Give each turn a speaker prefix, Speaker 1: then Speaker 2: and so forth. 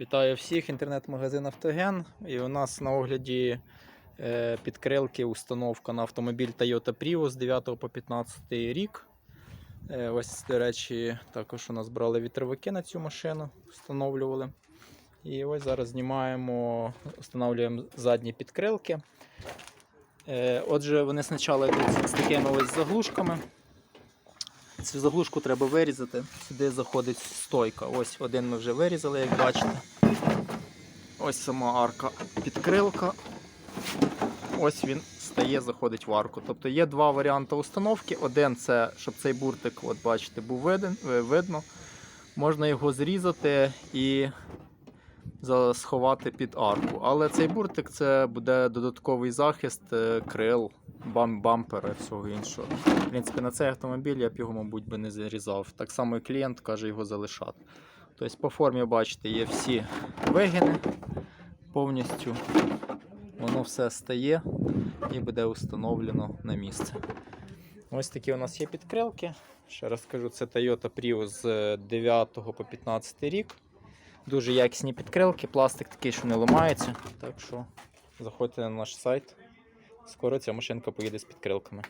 Speaker 1: Вітаю всіх, інтернет-магазин Автоген. І у нас на огляді е, підкрилки, установка на автомобіль Toyota Prius з 9 по 15 рік. Е, ось, до речі, також у нас брали вітровики на цю машину, встановлювали. І ось зараз знімаємо, встановлюємо задні підкрилки. Е, отже, вони спочатку з такими ось заглушками. Цю заглушку треба вирізати. Сюди заходить стойка. Ось один ми вже вирізали, як бачите. Ось сама арка підкрилка. Ось він стає, заходить в арку. Тобто є два варіанти установки. Один це, щоб цей буртик, от бачите, був виден, е, видно. Можна його зрізати і сховати під арку. Але цей буртик це буде додатковий захист е, крил, бам, бампера і всього іншого. В принципі, на цей автомобіль я б його, мабуть, би не зарізав. Так само і клієнт каже його залишати. Тобто, по формі, бачите, є всі вигини повністю. Воно все стає і буде встановлено на місце. Ось такі у нас є підкрилки. Ще раз скажу, це Toyota Prius з 9 по 15 рік. Дуже якісні підкрилки, пластик такий, що не ламається. Так що заходьте на наш сайт. Скоро ця машинка поїде з підкрилками.